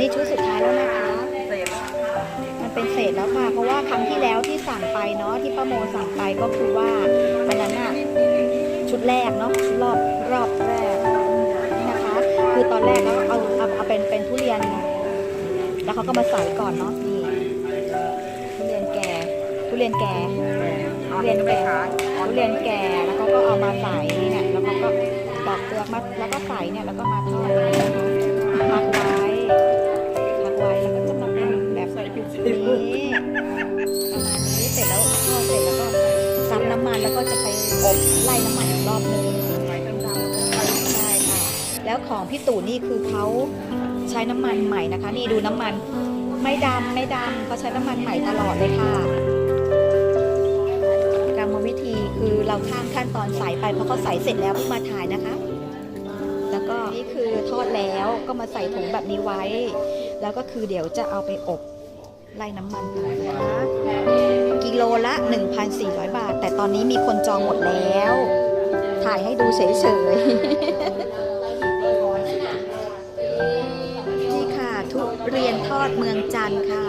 นี่ชุดสุดท้ายแล้วนะคะ มันเป็นเศษแล้วค่ะ เพราะว่าครั้งที่แล้วที่สั่งไปเนาะที่ป้าโมสั่งไปก็คือว่าวันนั้นอะชุดแรกเนาะรอบรอบแรกนะคะ คือตอนแรกเขาเอาเอาเอาเป็นเป็นทุเรียน แล้วเขาก็มาใส่ก่อนเนาะนี่ทุเรียนแก่ทุเรียนแก่ทุเรียนแก่ทุเรียนแก่แล้วเขาก็เอามาใส่เนี่ยแล้วเขาก็ตอกเปลือกมาแล้วก็ใส่เนี่ยแล้วก็มาทอด น้ำมันแล้วก็จะไปอบไล่น้ำมันอีกรอบหนึงใช่ค่ะ แล้วของพี่ตู่นี่คือเขาใช้น้ำมันใหม่นะคะ นี่ดูน้ำมันไม่ดำไม่ดำเขาใช้น้ำมันใหม่ตลอดเลยค่ะกรรมวิธีคือเราข้ามขั้นตอนใส่ไปเพราะเขาใส่เสร็จแล้วเพิ่งมาถ่ายนะคะ แล้วก็นี่คือทอดแล้วก็มาใส่ถุงแบบนี้ไว้ แล้วก็คือเดี๋ยวจะเอาไปอบไล่น้ำมันนะคะกิโลละ 1,400 บาท ตอนนี้มีคนจองหมดแล้ว ถ่ายให้ดูเฉยๆ นี่ค่ะ ทุเรียนทอดเมืองจันทร์ค่ะ